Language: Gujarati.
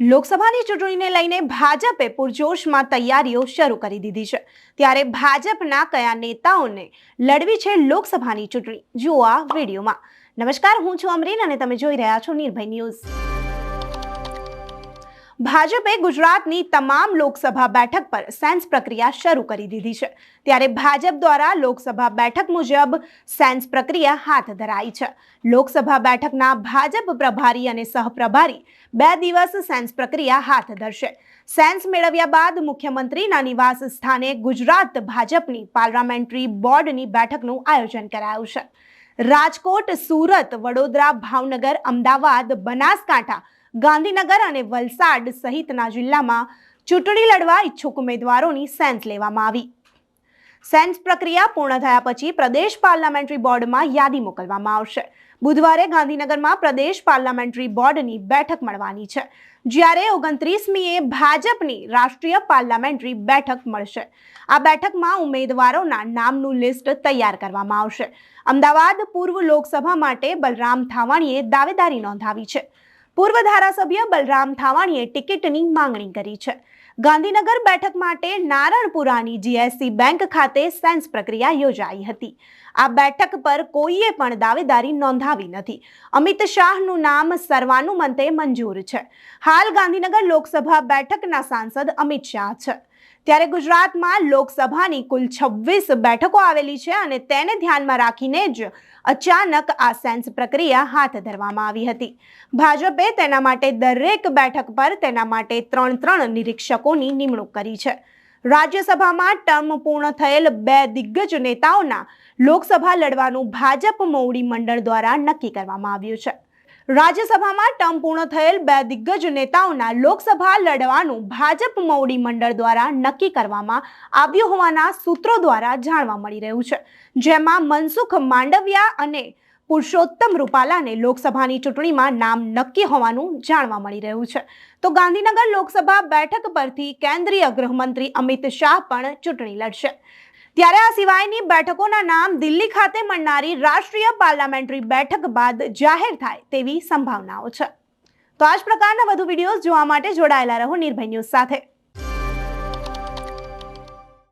લોકસભાની ચૂંટણીને લઈને ભાજપે પૂરજોશમાં તૈયારીઓ શરૂ કરી દીધી છે. ત્યારે ભાજપના કયા નેતાઓને લડવી છે લોકસભાની ચૂંટણી? જુઓ આ વિડીયોમાં. નમસ્કાર, હું છું અમરીન અને તમે જોઈ રહ્યા છો નિર્ભય ન્યૂઝ. ભાજપે ગુજરાતની તમામ લોકસભા બેઠક પર સેન્સ પ્રક્રિયા શરૂ કરી દીધી છે. ત્યારે ભાજપ દ્વારા લોકસભા બેઠક મુજબ સેન્સ પ્રક્રિયા હાથ ધરાઈ છે. લોકસભા બેઠકના ભાજપ પ્રભારી અને સહપ્રભારી બે દિવસ સેન્સ પ્રક્રિયા હાથ ધરશે. સેન્સ મેળવ્યા બાદ મુખ્યમંત્રીના નિવાસ સ્થાને ગુજરાત ભાજપની પાર્લામેન્ટરી બોર્ડની બેઠકનું આયોજન કરાયું છે. રાજકોટ, સુરત, વડોદરા, ભાવનગર, અમદાવાદ, બનાસકાંઠા, ગાંધીનગર અને વલસાડ સહિતના જિલ્લામાં ચૂંટણી લડવા ઈચ્છુક ઉમેદવારોની સેન્સ લેવામાં આવી. સેન્સ પ્રક્રિયા પૂર્ણ થયા પછી પ્રદેશ પાર્લામેન્ટરી બોર્ડમાં યાદી મોકલવામાં આવશે. બુધવારે ગાંધીનગરમાં પ્રદેશ પાર્લામેન્ટરી બોર્ડની બેઠક મળવાની છે. જ્યારે ઓગણત્રીસમીએ ભાજપની રાષ્ટ્રીય પાર્લામેન્ટરી બેઠક મળશે. આ બેઠકમાં ઉમેદવારોના નામનું લિસ્ટ તૈયાર કરવામાં આવશે. અમદાવાદ પૂર્વ લોકસભા માટે બલરામ થાવાણીએ દાવેદારી નોંધાવી છે. પૂર્વ ધારાસભ્ય બલરામ થાવાણીએ ટિકિટની માંગણી કરી છે. ગાંધીનગર બેઠક માટે નારણપુરાની જીએસસી બેંક ખાતે સેન્સ પ્રક્રિયા યોજાઈ હતી. આ બેઠક પર કોઈએ પણ દાવેદારી નોંધાવી નથી. અમિત શાહનું નામ સર્વાનુમતે મંજૂર છે. હાલ ગાંધીનગર લોકસભા બેઠકના સાંસદ અમિત શાહ છે. ત્યારે ગુજરાતમાં લોકસભાની કુલ છવ્વીસ બેઠકો આવેલી છે અને તેને ધ્યાનમાં રાખીને જ અચાનક આ સેન્સ પ્રક્રિયા હાથ ધરવામાં આવી હતી. ભાજપે તેના માટે દરેક બેઠક પર તેના માટે ત્રણ ત્રણ નિરીક્ષકોની નિમણૂક કરી છે. રાજ્યસભામાં ટર્મ પૂર્ણ થયેલ બે દિગ્ગજ નેતાઓના લોકસભા લડવાનું ભાજપ મોવડી મંડળ દ્વારા નક્કી કરવામાં આવ્યું છે. રાજ્યસભામાં ટર્મ પૂર્ણ થયેલ બે દિગ્ગજ નેતાઓના લોકસભા લડવાનું ભાજપ મોવડી મંડળ દ્વારા નક્કી કરવામાં આવ્યું હોવાના સૂત્રો દ્વારા જાણવા મળી રહ્યું છે. જેમાં મનસુખ માંડવિયા અને પુરુષોત્તમ રૂપાલાને લોકસભાની ચૂંટણીમાં નામ નક્કી હોવાનું જાણવા મળી રહ્યું છે. તો ગાંધીનગર લોકસભા બેઠક પરથી કેન્દ્રીય ગૃહમંત્રી અમિત શાહ પણ ચૂંટણી લડશે. ત્યારે આ સિવાયની બેઠકોના નામ દિલ્હી ખાતે મળનારી રાષ્ટ્રીય પાર્લામેન્ટરી બેઠક બાદ જાહેર થાય તેવી સંભાવનાઓ છે. તો આ જ પ્રકારના વધુ વિડીયોઝ જોવા માટે જોડાયેલા રહો નિર્ભય ન્યૂઝ સાથે.